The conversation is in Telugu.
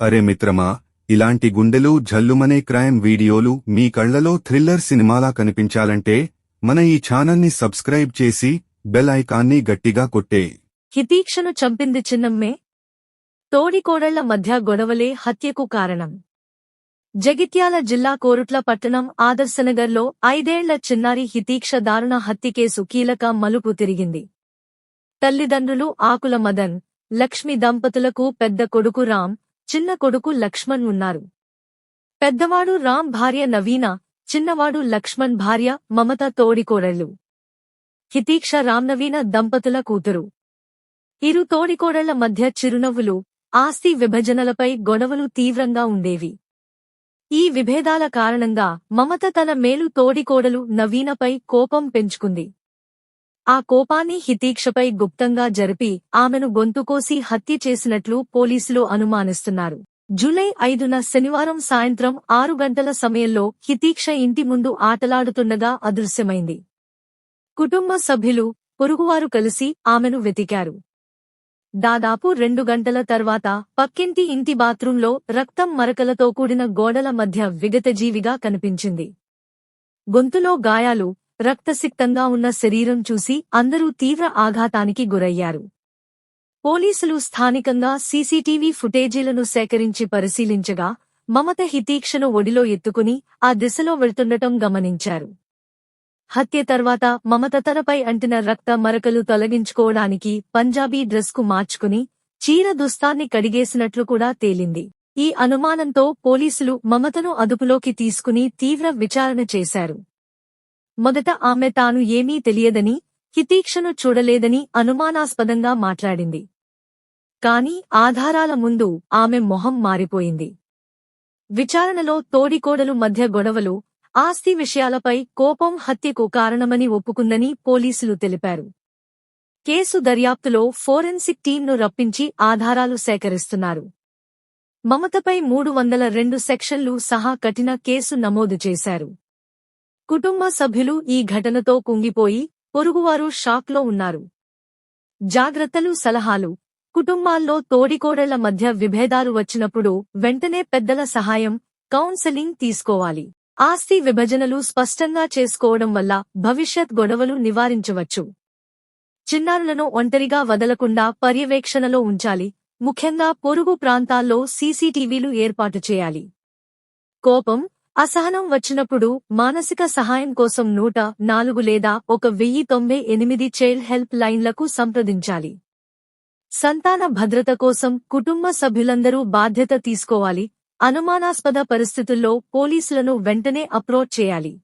అరే మిత్రమా ఇలాంటి గుండెలు జల్లుమనే క్రైమ్ వీడియోలు మీ కళ్ళలో థ్రిల్లర్ సినిమాలా కనిపించాలంటే మన ఈ ఛానల్ని సబ్స్క్రైబ్ చేసి బెల్ ఐకాన్ని గట్టిగా కొట్టే. హితీక్షను చంపింది చిన్నమ్మే. తోడికోడళ్ళ మధ్య గొడవలే హత్యకు కారణం. జగిత్యాల జిల్లా కోరుట్ల పట్టణం ఆదర్శనగర్లో ఐదేళ్ళ చిన్నారి హితీక్ష దారుణ హత్య కేసు కీలక మలుపు తిరిగింది. తల్లిదండ్రులు ఆకుల మదన్ లక్ష్మి దంపతులకు పెద్ద కొడుకు రామ్ చిన్న కొడుకు లక్ష్మణ్ ఉన్నారు. పెద్దవాడు రామ్ భార్య నవీన చిన్నవాడు లక్ష్మణ్ భార్య మమత తోడికోడళ్ళు హితీక్ష రామ్నవీన దంపతుల కూతురు. ఇరు తోడికోడళ్ళ మధ్య చిరునవ్వులు ఆస్తి విభజనలపై గొడవలు తీవ్రంగా ఉండేవి. ఈ విభేదాల కారణంగా మమత తన మేలు తోడికోడలు నవీనపై కోపం పెంచుకుంది. ఆ కోపాన్ని హితీక్షపై గుప్తంగా జరిపి ఆమెను గొంతుకోసి హత్య చేసినట్లు పోలీసులు అనుమానిస్తున్నారు. జూలై ఐదున శనివారం సాయంత్రం ఆరు గంటల సమయంలో హితీక్ష ఇంటి ముందు ఆటలాడుతుండగా అదృశ్యమైంది. కుటుంబ సభ్యులు పొరుగువారు కలిసి ఆమెను వెతికారు. దాదాపు రెండు గంటల తర్వాత పక్కింటి ఇంటి బాత్రూంలో రక్తం మరకలతో కూడిన గోడల మధ్య విగతజీవిగా కనిపించింది. గొంతులో గాయాలు రక్తసిక్తంగా ఉన్న శరీరం చూసి అందరూ తీవ్ర ఆఘాతానికి గురయ్యారు. పోలీసులు స్థానికంగా సీసీటీవీ ఫుటేజీలను సేకరించి పరిశీలించగా మమత హితీక్షను ఒడిలో ఎత్తుకుని ఆ దిశలో వెళ్తుండటం గమనించారు. హత్య తర్వాత మమత తనపై అంటిన రక్త మరకలు తొలగించుకోవడానికి పంజాబీ డ్రెస్కు మార్చుకుని చీర దుస్తాన్ని కడిగేసినట్లు కూడా తేలింది. ఈ అనుమానంతో పోలీసులు మమతను అదుపులోకి తీసుకుని తీవ్ర విచారణ చేశారు. మొదట ఆమె తాను ఏమీ తెలియదని హితీక్షను చూడలేదని అనుమానాస్పదంగా మాట్లాడింది. కాని ఆధారాల ముందు ఆమె మొహం మారిపోయింది. విచారణలో తోడికోడలు మధ్య గొడవలు ఆస్తి విషయాలపై కోపం హత్యకు కారణమని ఒప్పుకుందని పోలీసులు తెలిపారు. కేసు దర్యాప్తులో ఫోరెన్సిక్ టీంను రప్పించి ఆధారాలు సేకరిస్తున్నారు. మమతపై మూడు వందల రెండు సెక్షన్లు సహా కఠిన కేసు నమోదు చేశారు. కుటుంబ సభ్యులు ఈ ఘటనతో కుంగిపోయి పొరుగువారు షాక్లో ఉన్నారు. జాగ్రత్తలు సలహాలు. కుటుంబాల్లో తోడికోడళ్ళ మధ్య విభేదాలు వచ్చినప్పుడు వెంటనే పెద్దల సహాయం కౌన్సెలింగ్ తీసుకోవాలి. ఆస్తి విభజనలు స్పష్టంగా చేసుకోవడం వల్ల భవిష్యత్ గొడవలు నివారించవచ్చు. చిన్నారులను ఒంటరిగా వదలకుండా పర్యవేక్షణలో ఉంచాలి. ముఖ్యంగా పొరుగు ప్రాంతాల్లో సీసీటీవీలు ఏర్పాటు చేయాలి. కోపం అసహనం వచ్చినప్పుడు మానసిక సహాయం కోసం నూట నాలుగు లేదా ఒక వెయ్యి తొంభై ఎనిమిది చైల్డ్ హెల్ప్ లైన్లకు సంప్రదించాలి. సంతాన భద్రత కోసం కుటుంబ సభ్యులందరూ బాధ్యత తీసుకోవాలి. అనుమానాస్పద పరిస్థితుల్లో పోలీసులను వెంటనే అప్రోచ్ చేయాలి.